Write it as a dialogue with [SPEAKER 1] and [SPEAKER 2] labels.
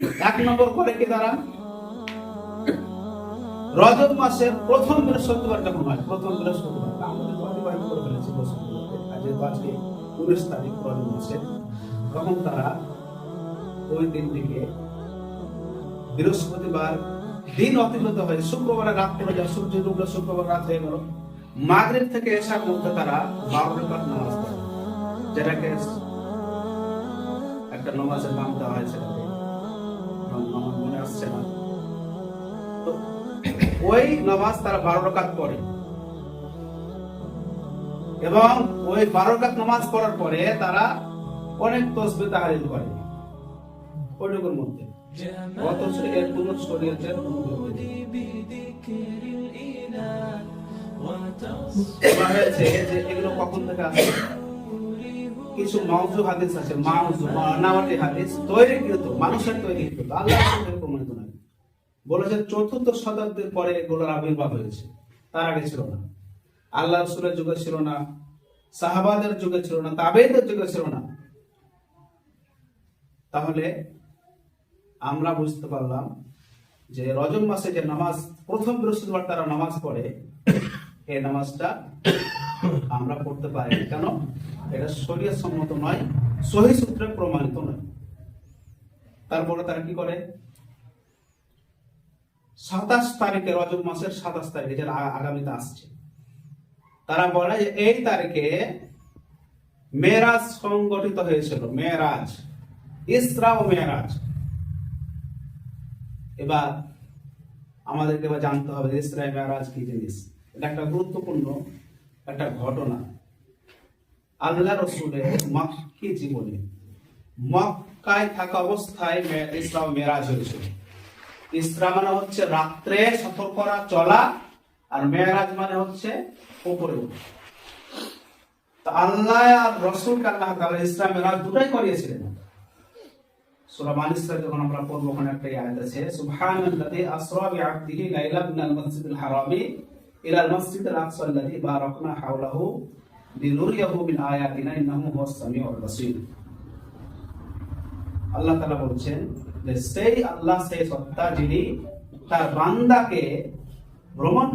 [SPEAKER 1] এক নম্বর করে কি তারা? রজব মাসের প্রথম বৃহস্পতিবার যখন হয়, প্রথম বৃহস্পতিবার আমাদের অতিবাহিত আজকে উনিশ তারিখ রজব তখন তারা ওই বৃহস্পতিবার দিন অতিবাহিত হয় শুক্রবারে রাত পড়ে যায়, সূর্য ডুবলে শুক্রবার রাত হয়ে গেল থেকে এসার মধ্যে তারা বারো নামাজ যেটাকে একটা নামাজের নাম দেওয়া হয় ওই নামাজ তারা বারো রাকাত পড়ে। এবং ওই বারো রাকাত নামাজ পড়ার পরে তারা অনেক তসবি তাহারিল করে। ওইটুকুর মধ্যে। অথচ এর কোন যে এগুলো কখন থেকে কিছু হাদিস আছে মাউজু বানাওয়াটি হাদিস তৈরিকৃত, মানুষের তৈরিকৃত। আল্লাহ বলেছে, চতুর্থ শতাব্দীর পরে এগুলোর আবির্ভাব হয়েছে। তার আগে ছিল না। আল্লাহ রসুলের যুগে ছিল না, সাহাবাদের যুগে ছিল না তাবেদের যুগে ছিল না। তাহলে আমরা বুঝতে পারলাম যে রজব মাসে যে নামাজ, প্রথম বৃহস্পতিবার তারা নামাজ পড়ে, এই নামাজটা আমরা পড়তে পারি কেন? এটা শরীয় সম্মত নয়, সহি সূত্রে প্রমাণিত নয়। তারপরে তারা কি করে? সাতাশ তারিখে, রজব মাসের সাতাশ তারিখে, যেটা আগামীতে আসছে। তারা বলে যে এই তারিখে মেরাজ সংগঠিত হয়েছিল মেরাজ ইসরা ও মেরাজ এবার আমাদেরকে এবার জানতে হবে ইসরা মেরাজ কি জিনিস? এটা একটা গুরুত্বপূর্ণ একটা ঘটনা। আল্লাহ রসুলের মক্কি জীবনে মক্কায় থাকা অবস্থায় ইসরা ও মেরাজ হয়েছিল। ইসরা মানে হচ্ছে রাত্রে সফর করা, চলা, আর মেয়েরাজ মানে হচ্ছে উপরে। আল্লাহ আর রসুলকে আল্লাহ তাআলা ইসরা মেরাজ দুটাই করিয়েছিলেন আমরা একটা হাওলাহু আল্লাহ বলছেন সেই আল্লাহ সেই সত্তা যিনি তার বান্দাকে ভ্রমণ